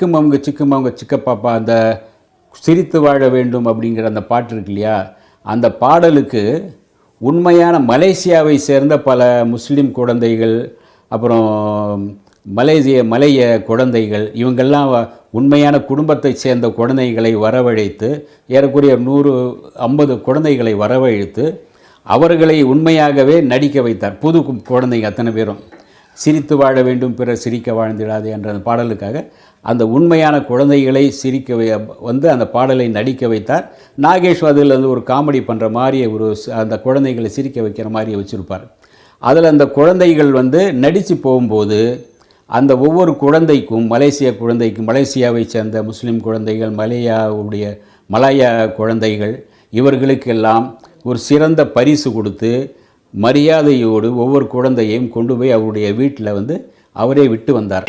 சிக்கும் அவங்க சிக்கும் அவங்க சிக்கப்பாப்பா அந்த சிரித்து வாழ வேண்டும் அப்படிங்கிற அந்த பாட்டு இருக்கு இல்லையா? அந்த பாடலுக்கு உண்மையான மலேசியாவை சேர்ந்த பல முஸ்லீம் குழந்தைகள் அப்புறம் மலேசிய மலைய குழந்தைகள் இவங்கெல்லாம் வ- உண்மையான குடும்பத்தைச் சேர்ந்த குழந்தைகளை வரவழைத்து ஏறக்குறைய நூறு ஐம்பது குழந்தைகளை வரவழைத்து அவர்களை உண்மையாகவே நடிக்க வைத்தார். புது குழந்தைங்க அத்தனை பேரும். சிரித்து வாழ வேண்டும் பிறர் சிரிக்க வாழ்ந்திடாது என்ற அந்த பாடலுக்காக அந்த உண்மையான குழந்தைகளை சிரிக்க வை வந்து அந்த பாடலை நடிக்க வைத்தார். நாகேஷ் அதில் வந்து ஒரு காமெடி பண்ணுற மாதிரி ஒரு அந்த குழந்தைகளை சிரிக்க வைக்கிற மாதிரி வச்சுருப்பார். அதில் அந்த குழந்தைகள் வந்து நடித்து போகும்போது அந்த ஒவ்வொரு குழந்தைக்கும் மலேசிய குழந்தைக்கும் மலேசியாவை சேர்ந்த முஸ்லீம் குழந்தைகள் மலையாவுடைய மலாயா குழந்தைகள் இவர்களுக்கெல்லாம் ஒரு சிறந்த பரிசு கொடுத்து மரியாதையோடு ஒவ்வொரு குழந்தையையும் கொண்டு போய் அவருடைய வீட்டில் வந்து அவரே விட்டு வந்தார்.